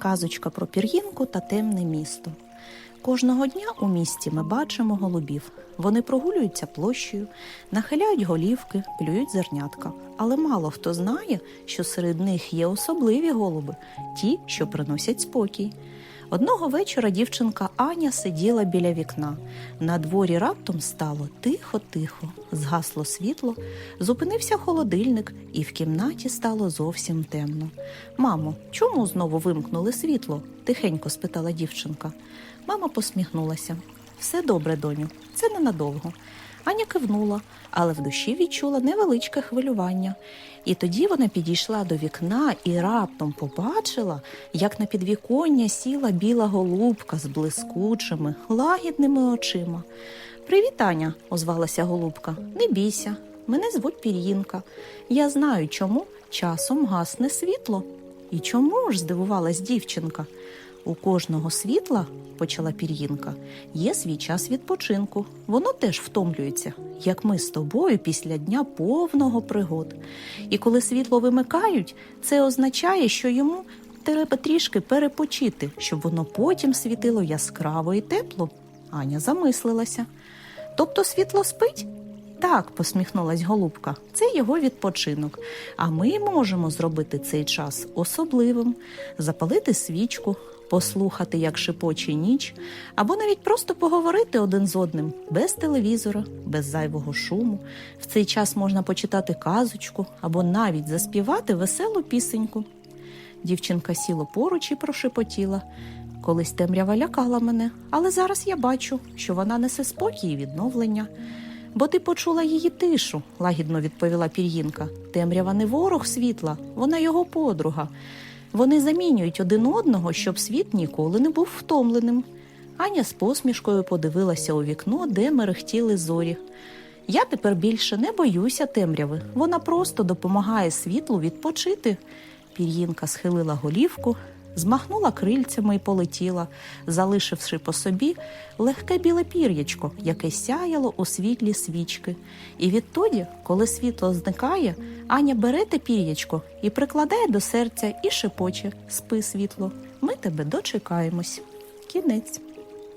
Казочка про пір'їнку та темне місто. Кожного дня у місті ми бачимо голубів. Вони прогулюються площею, нахиляють голівки, клюють зернятка. Але мало хто знає, що серед них є особливі голуби, ті, що приносять спокій. Одного вечора дівчинка Аня сиділа біля вікна. На дворі раптом стало тихо-тихо, згасло світло, зупинився холодильник, і в кімнаті стало зовсім темно. Мамо, чому знову вимкнули світло? тихенько спитала дівчинка. Мама посміхнулася. Все добре, доню, це ненадовго. Аня кивнула, але в душі відчула невеличке хвилювання. І тоді вона підійшла до вікна і раптом побачила, як на підвіконня сіла біла голубка з блискучими, лагідними очима. Привіт, Аня, озвалася голубка. Не бійся, мене звуть Пір'їнка. Я знаю, чому часом гасне світло. І чому ж здивувалась дівчинка? У кожного світла, почала пір'їнка, є свій час відпочинку. Воно теж втомлюється, як ми з тобою після дня повного пригод. І коли світло вимикають, це означає, що йому треба трішки перепочити, щоб воно потім світило яскраво і тепло. Аня замислилася. Тобто світло спить? Так, посміхнулась голубка, це його відпочинок. А ми можемо зробити цей час особливим, запалити свічку, послухати, як шипоче ніч, або навіть просто поговорити один з одним без телевізора, без зайвого шуму. В цей час можна почитати казочку або навіть заспівати веселу пісеньку. Дівчинка сіла поруч і прошепотіла. Колись темрява лякала мене, але зараз я бачу, що вона несе спокій і відновлення. Бо ти почула її тишу, лагідно відповіла пір'їнка. Темрява не ворог світла, вона його подруга. Вони замінюють один одного, щоб світ ніколи не був втомленим. Аня з посмішкою подивилася у вікно, де мерехтіли зорі. Я тепер більше не боюся темряви. Вона просто допомагає світлу відпочити. Пір'їнка схилила голівку, змахнула крильцями і полетіла, залишивши по собі легке біле пір'ячко, яке сяяло у світлі свічки. І відтоді, коли світло зникає, Аня бере те пір'ячко і прикладає до серця і шепоче Спи світло, ми тебе дочекаємось. Кінець.